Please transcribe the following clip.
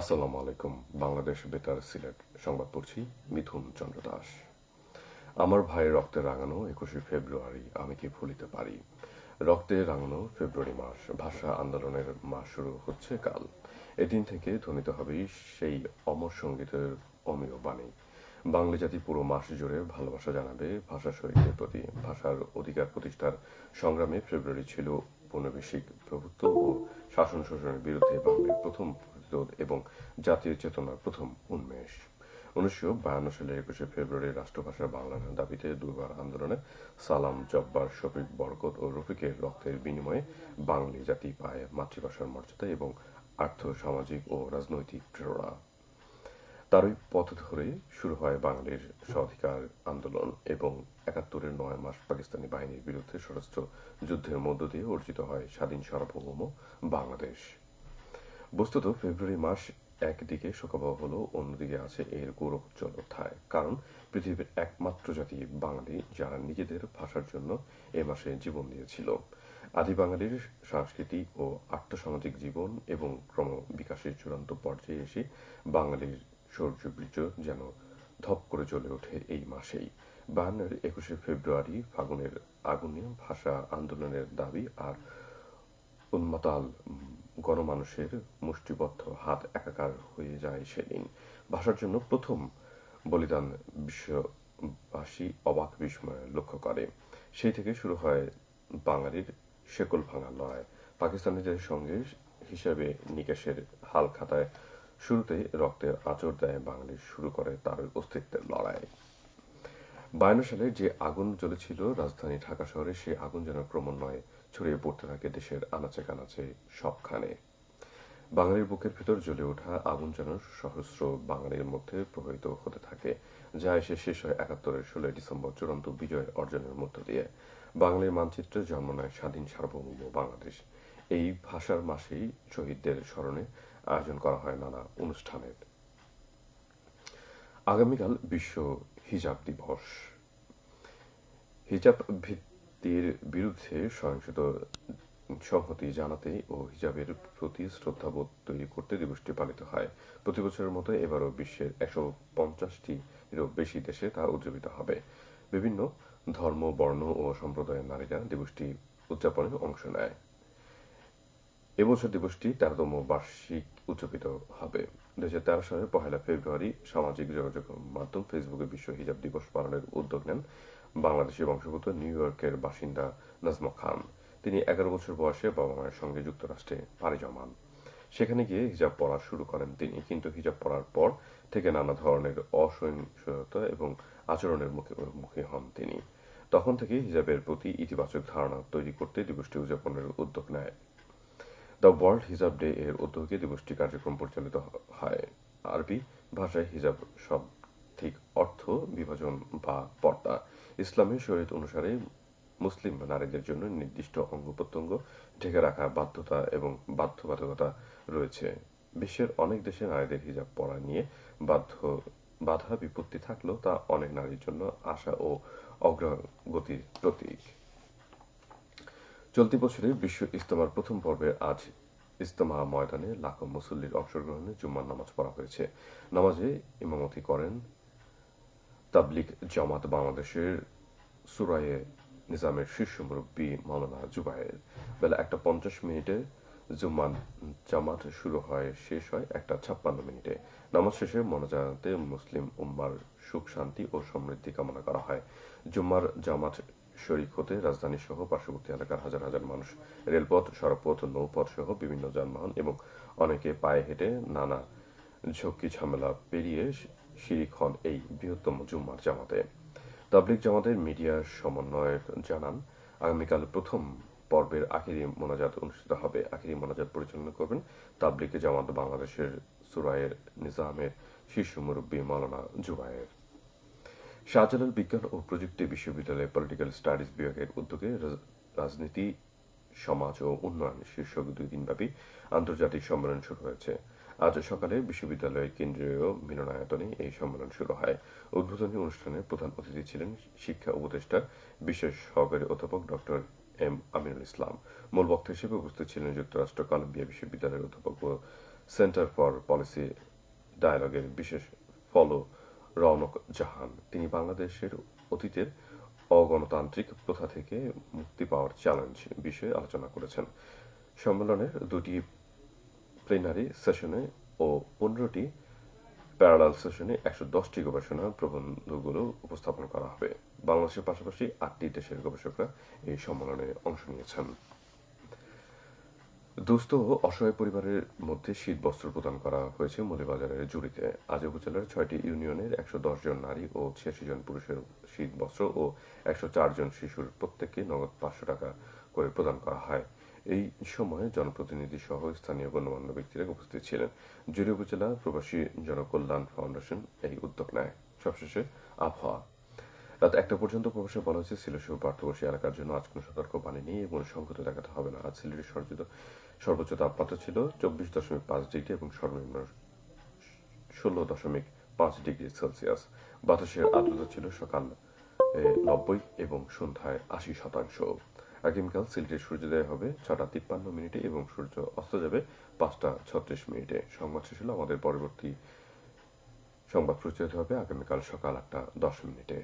আসসালামু আলাইকুম, বাংলাদেশ বেতার সিলেট। সংবাদ পড়ছি মিথুন চন্দ্র দাস। আমার ভাইয়ের রক্তে রাঙানো একুশে ফেব্রুয়ারি, আমি কি ভুলিতে পারি? রক্তে রাঙানো ফেব্রুয়ারি মাস, ভাষা আন্দোলনের মাস শুরু হচ্ছে কাল। এদিন থেকে ধ্বনিত হবে সেই অমর সঙ্গীতের অমীয় বাণী। বাংলা জাতি পুরো মাস জুড়ে ভালোবাসা জানাবে ভাষা শহীদদের প্রতি। ভাষার অধিকার প্রতিষ্ঠার সংগ্রামে ফেব্রুয়ারি ছিল ঔপনিবেশিক প্রভুত্ব ও শাসন শোষণের বিরুদ্ধে বাংলার প্রথম প্রতিরোধ এবং জাতীয় চেতনার প্রথম উন্মেষ। উনিশশো বায়ান্ন সালের একুশে ফেব্রুয়ারি রাষ্ট্রভাষা বাংলার দাবিতে দুবার আন্দোলনে সালাম, জব্বার, শফিক, বরকত ও রফিকের রক্তের বিনিময়ে বাঙালি জাতি পায় মাতৃভাষার মর্যাদা এবং আর্থ, সামাজিক ও রাজনৈতিক প্রেরণা। তারই পথ ধরে শুরু হয় বাঙালির স্বাধিকার আন্দোলন এবং একাত্তরের নয় মাস পাকিস্তানি বাহিনীর বিরুদ্ধে সশস্ত্র যুদ্ধের মধ্য দিয়ে অর্জিত হয় স্বাধীন সার্বভৌম বাংলাদেশ। বস্তুত ফেব্রুয়ারি মাস একদিকে শোকাবহ হলো অন্যদিকে আছে এর গৌরবোজ্জ্বল অধ্যায় কারণ, পৃথিবীর একমাত্র জাতি বাঙালি যারা নিজেদের ভাষার জন্য এ মাসে জীবন দিয়েছিল। আদি বাঙালির সাংস্কৃতিক ও আর্থসামাজিক জীবন এবং ক্রম বিকাশের চূড়ান্ত পর্যায়ে এসে বাঙালির শৌর্যবীর্য যেন ধপ করে চলে ওঠে এই মাসেই। বায়ান্নের একুশে ফেব্রুয়ারি ফাগুনের আগুনে ভাষা আন্দোলনের দাবি আর উন্মাতাল গণমানুষের মুষ্টিবদ্ধ হাত একাকার হয়ে যায় সেদিন। ভাষার জন্য প্রথম বলিদান বিশ্ববাসী অবাক বিস্ময় লক্ষ্য করে। সেই থেকে শুরু হয় বাঙালির শেকল ভাঙার লড়াই। পাকিস্তানিদের সঙ্গে হিসাবে নিকেশের হাল খাতায় শুরুতে রক্তের আচর দেয় বাঙালি, শুরু করে তার অস্তিত্বের লড়াই। বায়ান্ন সালে যে আগুন জ্বলেছিল রাজধানী ঢাকা শহরে, সে আগুন যেন ক্রমান্বয়ে ছড়িয়ে পড়তে থাকে দেশের আনাচে কানাচে সবখানে। বাঙালির বুকের ভেতর জ্বলে ওঠা আগুন যেন সহস্র বাঙালির মধ্যে প্রবাহিত হতে থাকে, যা এসে শেষ হয় একাত্তরের ষোলোই ডিসেম্বর চূড়ান্ত বিজয় অর্জনের মধ্য দিয়ে। বাঙালির মানচিত্রে জন্ম নেয় স্বাধীন সার্বভৌম বাংলাদেশ। এই ভাষার মাসেই শহীদদের স্মরণে আয়োজন করা হয় নানা অনুষ্ঠানের। আগামীকাল বিশ্ব হিজাব দিবস। হিজাব ভিত্তির বিরুদ্ধে সহিংসত সংহতি জানাতে ও হিজাবের প্রতি শ্রদ্ধাবোধ তৈরি করতে দিবসটি পালিত হয়। প্রতি বছরের মতো এবারও বিশ্বের একশো পঞ্চাশটিরও বেশি দেশে তা উদযাপিত হবে। বিভিন্ন ধর্ম, বর্ণ ও সম্প্রদায়ের নারীরা দিবসটি উদযাপনে অংশ নেয়। এবছর দিবসটি তেরোতম বার্ষিক উদযাপিত হবে। দু সালের পহেলা ফেব্রুয়ারি সামাজিক যোগাযোগ মাধ্যম ফেসবুকে বিশ্ব হিজাব দিবস পালনের উদ্যোগ নেন বাংলাদেশের বংশগত নিউ ইয়র্কের বাসিন্দা নাজমা খান। তিনি এগারো বছর বয়সে বাবা মায়ের সঙ্গে যুক্তরাষ্ট্রে পাড়ি জমান। সেখানে গিয়ে হিজাব পড়া শুরু করেন তিনি, কিন্তু হিজাব পড়ার পর থেকে নানা ধরনের অসহিংসতা এবং আচরণের মুখে মুখে হন তিনি। তখন থেকে হিজাবের প্রতি ইতিবাচক ধারণা তৈরি করতে দিবসটি উদযাপনের উদ্যোগ নেয়। দ্য ওয়ার্ল্ড হিজাব ডে এর উদ্যোগে দিবসটি কার্যক্রম পরিচালিত হয়। আরবি ভাষায় হিজাব সব ঠিক অর্থ, বিভাজন বা পর্দা। ইসলামের শরীয়ত অনুসারে মুসলিম নারীদের জন্য নির্দিষ্ট অঙ্গ প্রত্যঙ্গ ঢেকে রাখা বাধ্যতা এবং বাধ্যবাধকতা রয়েছে। বিশ্বের অনেক দেশে নারীদের হিজাব পরা নিয়ে বাধ্য, বাধা বিপত্তি থাকলেও তা অনেক নারীর জন্য আশা ও অগ্রগতির প্রতীক। চলতি বছরে বিশ্ব ইস্তেমার প্রথম পর্বে আজ ইস্তেমা ময়দানে লাখো মুসল্লির অংশগ্রহণে জুম্মার নামাজ পড়া হয়েছে। নামাজে ইমামতি করেন তাবলিক জামাত বাংলাদেশের সুরায়ে নিজামের শীর্ষ মুরব্বী মৌলানা জুবায়ের। বেলা একটা পঞ্চাশ মিনিটে জুম্মান জামাত শুরু হয়, শেষ হয় একটা ছাপ্পান্ন মিনিটে। নামাজ শেষে মনোজানাতে মুসলিম উম্মার সুখ, শান্তি ও সমৃদ্ধি কামনা করা হয়। জুম্মার জামাত শরিক হতে রাজধানী সহ পার্শ্ববর্তী এলাকার হাজার হাজার মানুষ রেলপথ, সড়কপথ, নৌপথ সহ বিভিন্ন যানবাহন এবং অনেকে পায়ে হেঁটে নানা ঝক্কি ঝামেলা পেরিয়ে শিরিক হন এই বৃহত্তম জুম্মার জামাতে। তাবলিক জামাতের মিডিয়া সমন্বয়ের জানান, আগামীকাল প্রথম পর্বের আখিরি মোনাজাত অনুষ্ঠিত হবে। আখিরি মোনাজাত পরিচালনা করবেন তাবলিক জামাত বাংলাদেশের সুরায়ের নিজামের শীর্ষ মুরব্বী মৌলানা জুবায়ের। শাহজালাল বিজ্ঞান ও প্রযুক্তি বিশ্ববিদ্যালয়ের পলিটিক্যাল স্টাডিজ বিভাগের উদ্যোগে রাজনীতি সমাজ ও উন্নয়ন শীর্ষক দুই দিনব্যাপী আন্তর্জাতিক সম্মেলন শুরু হয়েছে। আজ সকালে বিশ্ববিদ্যালয়ের কেন্দ্রীয় মিলনায়তনে এই সম্মেলন শুরু হয়। উদ্বোধনী অনুষ্ঠানে প্রধান অতিথি ছিলেন শিক্ষা উপদেষ্টা, বিশেষ সহকারী অধ্যাপক ডক্টর এম আমিনুল ইসলাম। মূল বক্তা হিসেবে উপস্থিত ছিলেন যুক্তরাষ্ট্র, কলম্বিয়া বিশ্ববিদ্যালয়ের অধ্যাপক ও সেন্টার ফর পলিসি ডায়ালগের বিশেষ ফলো রৌনক জাহান। তিনি বাংলাদেশের অতীতের অগণতান্ত্রিক প্রথা থেকে মুক্তি পাওয়ার চ্যালেঞ্জ বিষয়ে আলোচনা করেছেন। সম্মেলনের দুটি প্লেনারি সেশনে ও পনেরোটি প্যারালাল সেশনে একশো দশটি গবেষণা প্রবন্ধগুলো উপস্থাপন করা হবে। বাংলাদেশের পাশাপাশি আটটি দেশের গবেষকরা এই সম্মেলনে অংশ নিয়েছেন। দুস্থ ও অসহায় পরিবারের মধ্যে শীত বস্ত্র প্রদান করা হয়েছে মৌলিবাজারের জুড়িতে। আজ উপজেলার ছয়টি ইউনিয়নের একশো দশ জন নারী ও ছিয়াশি জন পুরুষের শীত বস্ত্র ও একশো চার জন শিশুর প্রত্যেককে নগদ পাঁচশো টাকা করে প্রদান করা হয়। এই সময়ে জনপ্রতিনিধি সহ স্থানীয় গণ্যমান্য ব্যক্তিরা উপস্থিত ছিলেন। জুড়ি উপজেলা প্রবাসী জনকল্যাণ ফাউন্ডেশন এই উদ্যোগ নেয়। সবশেষে আবহাওয়া। রাত একটা পর্যন্ত প্রবাসে বলা হয়েছে, সিলেট সহ পার্শ্ববর্তী এলাকার জন্য আজ কোনো সতর্ক বাণী নেই এবং সংহত দেখাতে হবে না। আজ সিলেটের সর্বোচ্চ সর্বোচ্চ তাপমাত্রা ছিল চব্বিশ দশমিক পাঁচ ডিগ্রি এবং সর্বনিম্ন ষোলো দশমিক পাঁচ ডিগ্রি সেলসিয়াস। বাতাসের আর্দ্রতা ছিল সকাল নব্বই এবং সন্ধ্যায় আশি শতাংশ। আগামীকাল সিলেটের সূর্যোদয় হবে ছটা তিপ্পান্ন মিনিটে এবং সূর্য অস্ত যাবে পাঁচটা ছত্রিশ মিনিটে। সংবাদ শেষ হলো আমাদের পরবর্তী সংবাদ প্রচারিত হবে আগামীকাল সকাল আটটা দশ মিনিটে।